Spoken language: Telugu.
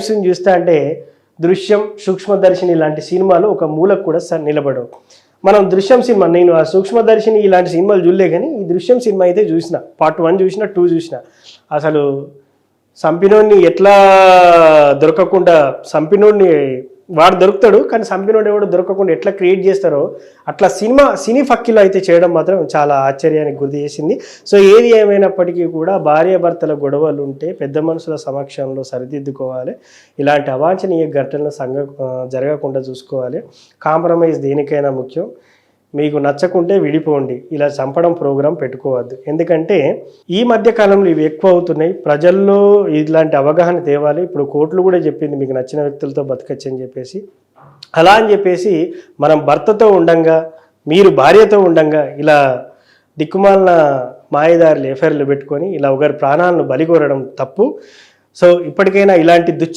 టైమ్స్ని చూస్తా అంటే దృశ్యం సూక్ష్మదర్శిని ఇలాంటి సినిమాలు ఒక మూలకు కూడా స- నిలబడవు. మనం దృశ్యం సినిమా నేను ఆ సూక్ష్మదర్శిని ఇలాంటి సినిమాలు చూడలే కానీ ఈ దృశ్యం సినిమా అయితే చూసిన. పార్ట్ వన్ చూసిన టూ చూసిన. అసలు సంపినోడిని ఎట్లా దొరకకుండా సంపినోడిని వాడు దొరుకుతాడు కానీ సంపినోడు ఎవడు దొరకకుండా ఎట్లా క్రియేట్ చేస్తారో అట్లా సినిమా సినీ ఫక్కిలో అయితే చేయడం మాత్రం చాలా ఆశ్చర్యానికి గురి చేసింది. సో ఏది ఏమైనప్పటికీ కూడా భార్యాభర్తల గొడవలు ఉంటే పెద్ద మనుషుల సమక్షంలో సరిదిద్దుకోవాలి. ఇలాంటి అవాంఛనీయ ఘటనలు సంగ జరగకుండా చూసుకోవాలి. కాంప్రమైజ్ దేనికైనా ముఖ్యం. మీకు నచ్చకుంటే విడిపోండి. ఇలా చంపడం ప్రోగ్రాం పెట్టుకోవద్దు. ఎందుకంటే ఈ మధ్య కాలంలో ఇవి ఎక్కువ అవుతున్నాయి. ప్రజల్లో ఇలాంటి అవగాహన తేవాలి. ఇప్పుడు కోర్టులు కూడా చెప్పింది మీకు నచ్చిన వ్యక్తులతో బతకచ్చు అని చెప్పేసి. అలా అని చెప్పేసి మనం భర్తతో ఉండంగా మీరు భార్యతో ఉండంగా ఇలా దిక్కుమాలిన మాయదారులు ఎఫ్ఐఆర్లు పెట్టుకొని ఇలా ఒకరి ప్రాణాలను బలికోరడం తప్పు. సో ఇప్పటికైనా ఇలాంటి దుశ్చ